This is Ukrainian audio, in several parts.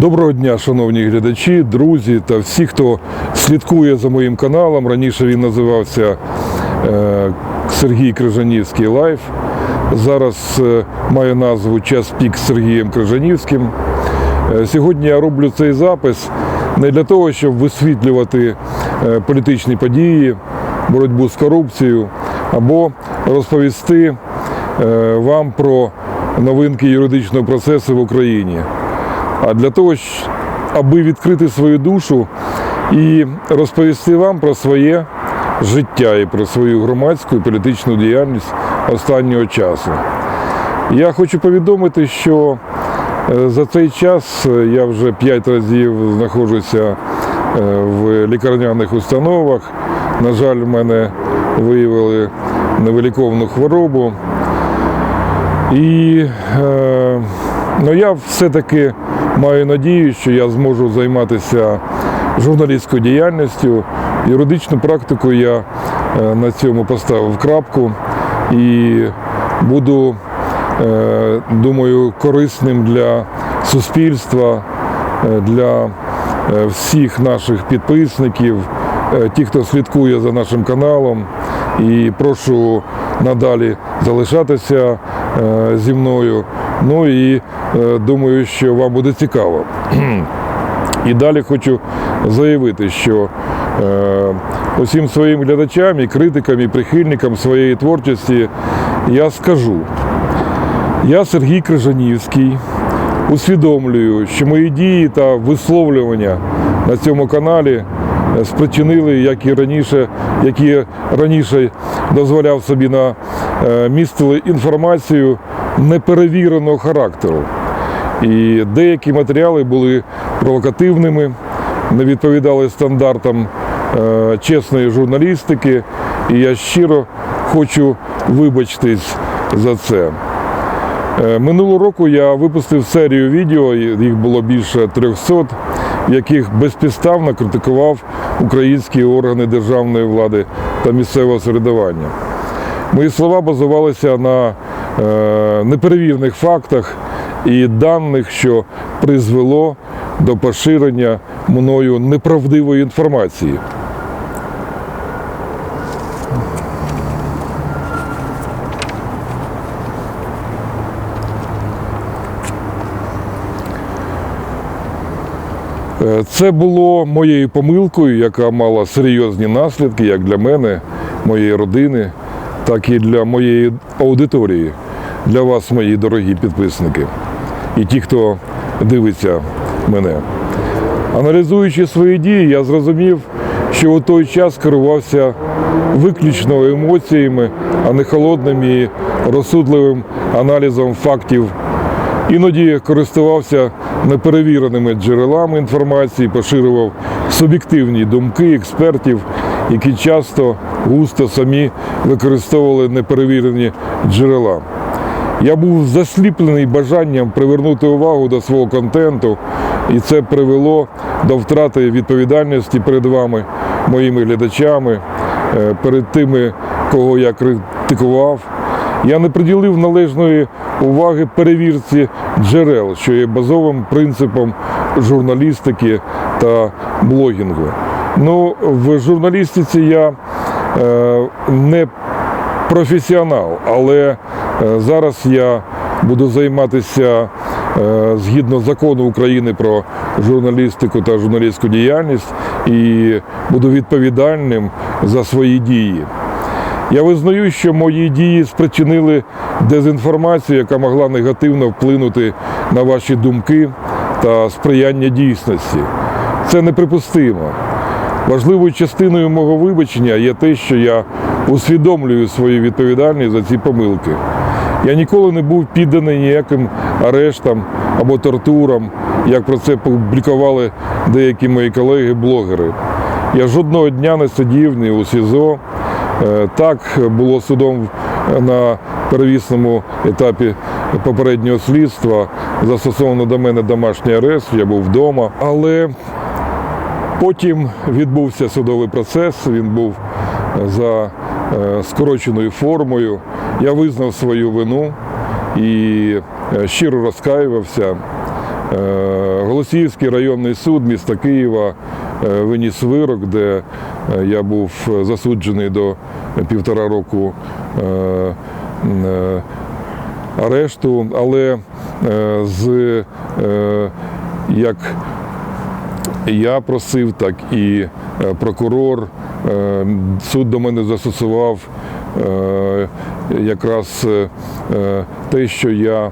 Доброго дня, шановні глядачі, друзі та всі, хто слідкує за моїм каналом. Раніше він називався е, Сергій Крижанівський Лайф. Зараз е, має назву Час пік з Сергієм Крижанівським. Е, Сьогодні я роблю цей запис не для того, щоб висвітлювати політичні події, боротьбу з корупцією, або розповісти вам про новинки юридичного процесу в Україні для того, аби відкрити свою душу і розповісти вам про своє життя і про свою громадську і політичну діяльність останнього часу. Я хочу повідомити, що е, за цей час е, я вже п'ять разів знаходжуся е, в лікарняних установах. На жаль, в мене виявили невиліковну хворобу. І ну, я все-таки маю надію, що я зможу займатися журналістською діяльністю. Юридичну практику я е, на цьому поставив крапку і буду, е, думаю, корисним для суспільства, е, для всіх наших підписників, ті, хто слідкує за нашим каналом. І прошу надалі залишатися зі мною. Ну і е, думаю, що вам буде цікаво. І далі хочу заявити, що е, усім своїм глядачам і критикам, і прихильникам своєї творчості я скажу. Я Сергій Крижанівський. Усвідомлюю, що мої дії та висловлювання на цьому каналі е, спричинили, як і раніше, як і раніше дозволяв собі на е, містили інформацію неперевіреного характеру. І деякі матеріали були провокативними, не відповідали стандартам е, чесної журналістики. І я щиро хочу вибачитись за це. Е, Минулого року я випустив серію відео, їх було більше 300, в яких безпідставно критикував українські органи державної влади та місцевого самоврядування. Мої слова базувалися на е, неперевірених фактах і даних, що призвело до поширення мною неправдивої інформації. Е, Це було моєю помилкою, яка мала серйозні наслідки як для мене, моєї родини, так і для моєї аудиторії, для вас, мої дорогі підписники, і ті, хто дивиться мене. Аналізуючи свої дії, я зрозумів, що у той час керувався виключно емоціями, а не холодним і розсудливим аналізом фактів Іноді користувався неперевіреними джерелами інформації, поширював суб'єктивні думки експертів, які часто густо самі використовували неперевірені джерела. Я був засліплений бажанням привернути увагу до свого контенту, і це привело до втрати відповідальності перед вами, моїми глядачами, е, перед тими, кого я критикував. Я не приділив належної уваги перевірці джерел, що є базовим принципом журналістики та блогінгу. Ну, в журналістиці я е, не професіонал, але е, зараз я буду займатися е, згідно закону України про журналістику та журналістську діяльність і буду відповідальним за свої дії. Я визнаю, що мої дії спричинили дезінформацію, яка могла негативно вплинути на ваші думки та сприяння дійсності. Це неприпустимо. Важливою частиною мого вибачення є те, що я усвідомлюю свою відповідальність за ці помилки. Я ніколи не був підданий ніяким арештам або тортурам, як про це публікували деякі мої колеги-блогери. Я жодного дня не сидів ні у СІЗО. Е, Так було судом на первісному етапі попереднього слідства. Застосовано до мене домашній арест, я був вдома. Але потім відбувся судовий процес, він був за е, скороченою формою. Я визнав свою вину і е, щиро розкаювався. Е, Голосіївський районний суд міста Києва е, виніс вирок, де е, я був засуджений до півтора року е, е, арешту, але е, з е, як я просив, так і е, прокурор. Е, Суд до мене застосував е, якраз е, те, що я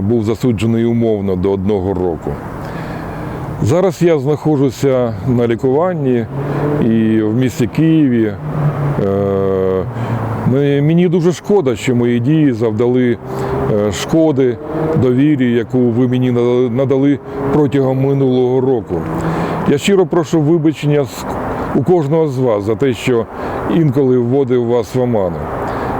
був засуджений умовно до одного року. Зараз я знаходжуся на лікуванні і в місті Києві. Мені- дуже шкода, що мої дії завдали шкоди довірі, яку ви мені надали протягом минулого року. Я щиро прошу вибачення з- у кожного з вас за те, що інколи вводив вас в оману.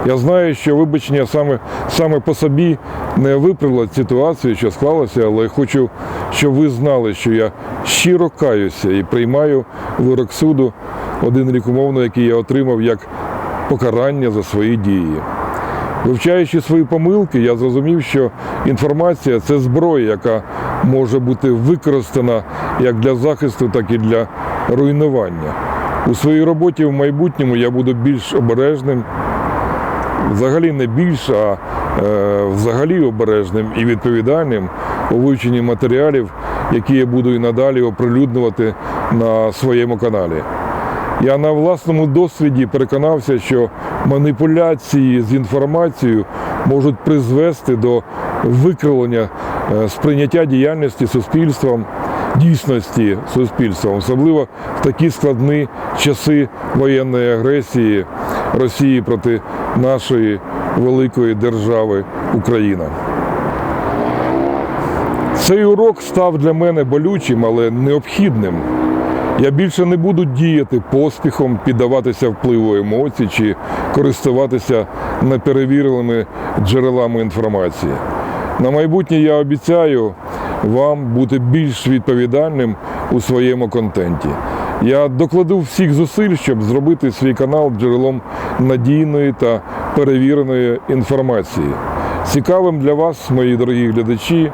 Я знаю, що вибачення саме, саме по собі не виправило ситуацію, що склалася, але хочу, щоб ви знали, що я щиро каюся і приймаю вирок суду, один рік умовно, який я отримав як покарання за свої дії. Вивчаючи свої помилки, я зрозумів, що інформація це зброя, яка може бути використана як для захисту, так і для руйнування. У своїй роботі в майбутньому я буду більш обережним, взагалі не більш, а е, взагалі обережним і відповідальним у вивченні матеріалів, які я буду і надалі оприлюднювати на своєму каналі. Я на власному досвіді переконався, що маніпуляції з інформацією можуть призвести до викривлення е, сприйняття діяльності суспільством, дійсності суспільством, особливо в такі складні часи воєнної агресії Росії проти нашої великої держави Україна. Цей урок став для мене болючим, але необхідним. Я більше не буду діяти поспіхом, піддаватися впливу емоцій чи користуватися неперевіреними джерелами інформації. На майбутнє я обіцяю вам бути більш відповідальним у своєму контенті. Я докладу всіх зусиль, щоб зробити свій канал джерелом надійної та перевіреної інформації. Цікавим для вас, мої дорогі глядачі,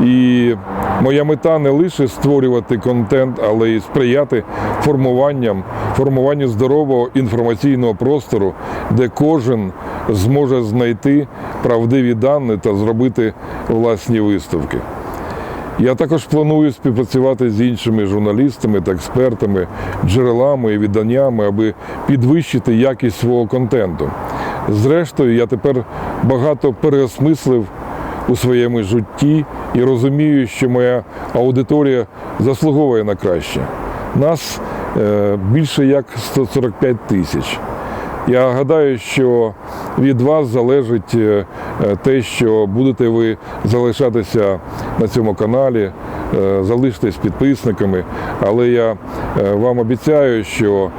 і моя мета не лише створювати контент, але й сприяти формуванням, формуванню здорового інформаційного простору, де кожен зможе знайти правдиві дані та зробити власні висновки. Я також планую співпрацювати з іншими журналістами та експертами, джерелами і виданнями, аби підвищити якість свого контенту. Зрештою, я тепер багато переосмислив у своєму житті і розумію, що моя аудиторія заслуговує на краще. Нас е, більше як 145 тисяч. Я гадаю, що від вас залежить е, е, те, що будете ви залишатися на цьому каналі, е, залишитесь підписниками. Але я вам обіцяю, що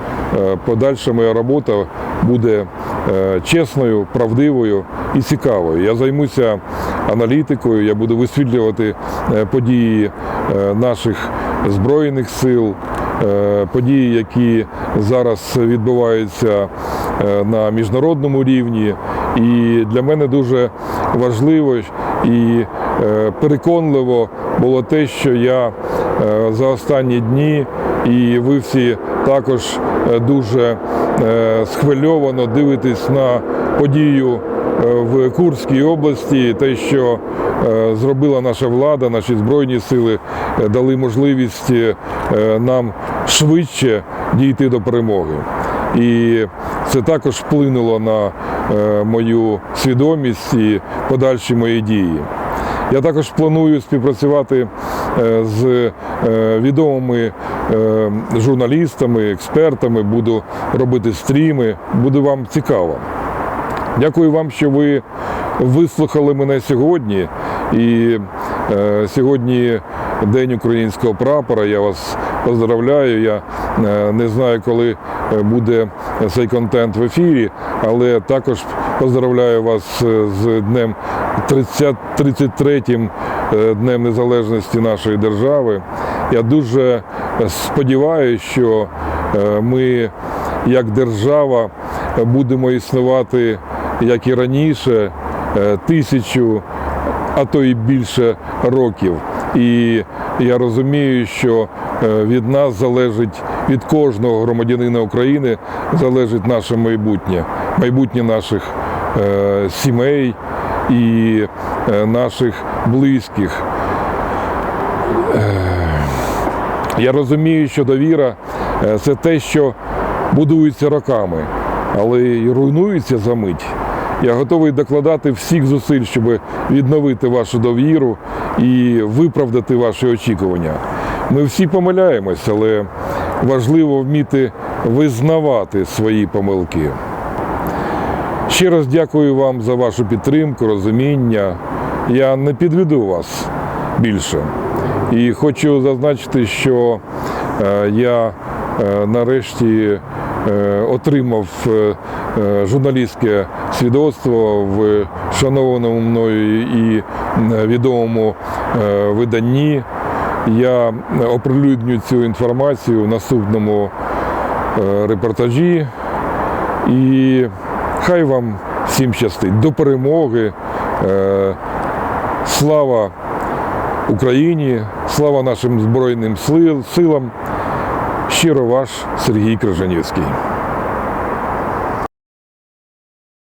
подальша моя робота буде чесною, правдивою і цікавою. Я займуся аналітикою, я буду висвітлювати події наших збройних сил, події, які зараз відбуваються на міжнародному рівні. І для мене дуже важливо і е, переконливо було те, що я е, за останні дні, і ви всі також е, дуже е, схвильовано дивитесь на подію е, в Курській області, те, що е, зробила наша влада, наші збройні сили е, дали можливість е, нам швидше дійти до перемоги. І це також вплинуло на е, мою свідомість і подальші мої дії. Я також планую співпрацювати е, з е, відомими журналістами, експертами, буду робити стріми, буде вам цікаво. Дякую вам, що ви вислухали мене сьогодні. І сьогодні День українського прапора. Я вас поздравляю. Я е, не знаю, коли е, буде цей контент в ефірі, але також поздравляю вас е, з днем 30, 33-м е, Днем Незалежності нашої держави. Я дуже сподіваюся, що ми як держава будемо існувати як і раніше, тисячу, а то і більше років. І я розумію, що від нас залежить, від кожного громадянина України залежить наше майбутнє, майбутнє наших е, сімей і е, наших близьких. Я розумію, що довіра е, це те, що будується роками, але й руйнується за мить. Я готовий докладати всіх зусиль, щоб відновити вашу довіру і виправдати ваші очікування. Ми всі помиляємось, але важливо вміти визнавати свої помилки. Ще раз дякую вам за вашу підтримку, розуміння. Я не підведу вас більше. І хочу зазначити, що е, я е, нарешті е, отримав журналістське свідоцтво в шанованому мною і відомому виданні. Я оприлюдню цю інформацію в наступному е, репортажі. І хай вам всім щастить. До перемоги. Е, Слава Україні, слава нашим Збройним силам. Щиро ваш Сергій Крижанівський.